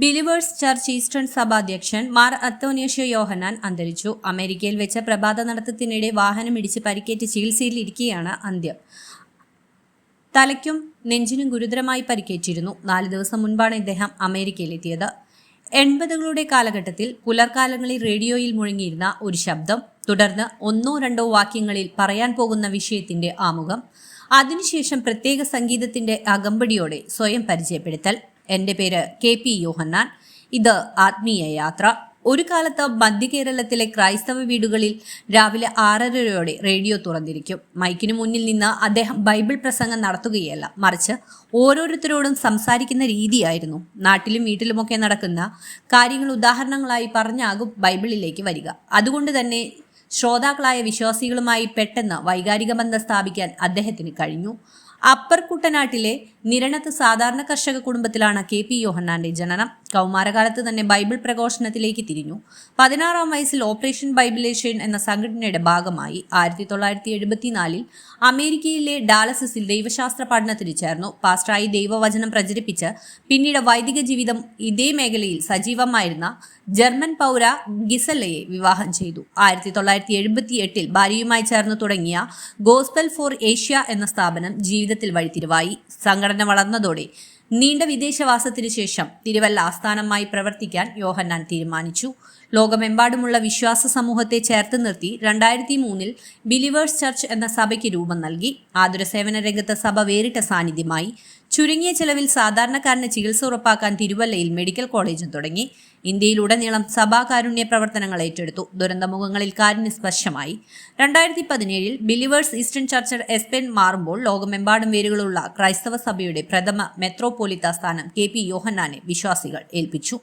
Believers church eastern സഭ അധ്യക്ഷൻ മാർ അത്തോനിയഷ്യോ യോഹനാൻ അന്തരിച്ചു. അമേരിക്കയിൽ വെച്ച പ്രഭാത നടത്തത്തിനിടെ വാഹനമിടിച്ച് പരിക്കേറ്റ് ചികിത്സയിലിരിക്കെയാണ് അന്ത്യം. തലയ്ക്കും നെഞ്ചിനും ഗുരുതരമായി പരിക്കേറ്റിരുന്നു. നാല് ദിവസം മുൻപാണ് ഇദ്ദേഹം അമേരിക്കയിലെത്തിയത്. എൺപതുകളുടെ കാലഘട്ടത്തിൽ പുലർക്കാലങ്ങളിൽ റേഡിയോയിൽ മുഴങ്ങിയിരുന്ന ഒരു ശബ്ദം തുടർന്ന് ഒന്നോ രണ്ടോ വാക്യങ്ങളിൽ പറയാൻ പോകുന്ന വിഷയത്തിന്റെ ആമുഖം അതിനുശേഷം പ്രത്യേക സംഗീതത്തിന്റെ അകമ്പടിയോടെ സ്വയം പരിചയപ്പെടുത്തൽ എന്റെ പേര് കെ പി യോഹന്നാൻ. ഇത് ആത്മീയ യാത്ര. ഒരു കാലത്ത് മധ്യ കേരളത്തിലെ ക്രൈസ്തവ വീടുകളിൽ രാവിലെ ആറരയോടെ റേഡിയോ തുറന്നിരിക്കും. മൈക്കിന് മുന്നിൽ നിന്ന് അദ്ദേഹം ബൈബിൾ പ്രസംഗം നടത്തുകയല്ല മറിച്ച് ഓരോരുത്തരോടും സംസാരിക്കുന്ന രീതിയായിരുന്നു. നാട്ടിലും വീട്ടിലുമൊക്കെ നടക്കുന്ന കാര്യങ്ങൾ ഉദാഹരണങ്ങളായി പറഞ്ഞാകും ബൈബിളിലേക്ക് വരിക. അതുകൊണ്ട് തന്നെ ശ്രോതാക്കളായ വിശ്വാസികളുമായി പെട്ടെന്ന് വൈകാരിക ബന്ധം സ്ഥാപിക്കാൻ അദ്ദേഹത്തിന് കഴിഞ്ഞു. അപ്പർ കുട്ടനാട്ടിലെ നിരണത്ത് സാധാരണ കർഷക കുടുംബത്തിലാണ് കെ പി യോഹന്നാന്റെ ജനനം. കൗമാരകാലത്ത് തന്നെ ബൈബിൾ പ്രഘോഷണത്തിലേക്ക് തിരിഞ്ഞു. പതിനാറാം വയസ്സിൽ ഓപ്പറേഷൻ ബൈബിലേഷൻ എന്ന സംഘടനയുടെ ഭാഗമായി ആയിരത്തി തൊള്ളായിരത്തി എഴുപത്തിനാലിൽ അമേരിക്കയിലെ ഡാലസിൽ ദൈവശാസ്ത്ര പഠനത്തിന് ചേർന്നു. പാസ്റ്ററായി ദൈവവചനം പ്രചരിപ്പിച്ച് പിന്നീട് വൈദിക ജീവിതം ഇതേ മേഖലയിൽ സജീവമായിരുന്ന ജർമ്മൻ പൗര ഗിസലയെ വിവാഹം ചെയ്തു. ആയിരത്തി തൊള്ളായിരത്തി എഴുപത്തി എട്ടിൽ ഭാര്യയുമായി ചേർന്ന് തുടങ്ങിയ ഗോസ്പെൽ ഫോർ ഏഷ്യ എന്ന സ്ഥാപനം ജീവിതത്തിൽ വഴിത്തിരിവായി. സംഘടന വളർന്നതോടെ നീണ്ട വിദേശവാസത്തിനു ശേഷം തിരുവല്ല ആസ്ഥാനമായി പ്രവർത്തിക്കാൻ യോഹന്നാൻ തീരുമാനിച്ചു. ലോകമെമ്പാടുമുള്ള വിശ്വാസ സമൂഹത്തെ ചേർത്ത് നിർത്തി രണ്ടായിരത്തി മൂന്നിൽ ബിലിവേഴ്സ് ചർച്ച് എന്ന സഭയ്ക്ക് രൂപം നൽകി. ആതുര സേവന രംഗത്ത് സഭ വേറിട്ട സാന്നിധ്യമായി. ചുരുങ്ങിയ ചെലവിൽ സാധാരണക്കാരന് ചികിത്സ ഉറപ്പാക്കാൻ തിരുവല്ലയിൽ മെഡിക്കൽ കോളേജും തുടങ്ങി. ഇന്ത്യയിലുടനീളം സഭാകാരുണ്യ പ്രവർത്തനങ്ങൾ ഏറ്റെടുത്തു. ദുരന്തമുഖങ്ങളിൽ കാരുണ്യ സ്പർശമായി രണ്ടായിരത്തി പതിനേഴിൽ ബിലിവേഴ്സ് ഈസ്റ്റേൺ ചർച്ച് എസ്പെൻ മാറുമ്പോൾ ലോകമെമ്പാടും വേരുകളുള്ള ക്രൈസ്തവ സഭയുടെ പ്രഥമ മെത്രോപോലിത്ത സ്ഥാനം കെ പി യോഹന്നാനെ വിശ്വാസികൾ ഏൽപ്പിച്ചു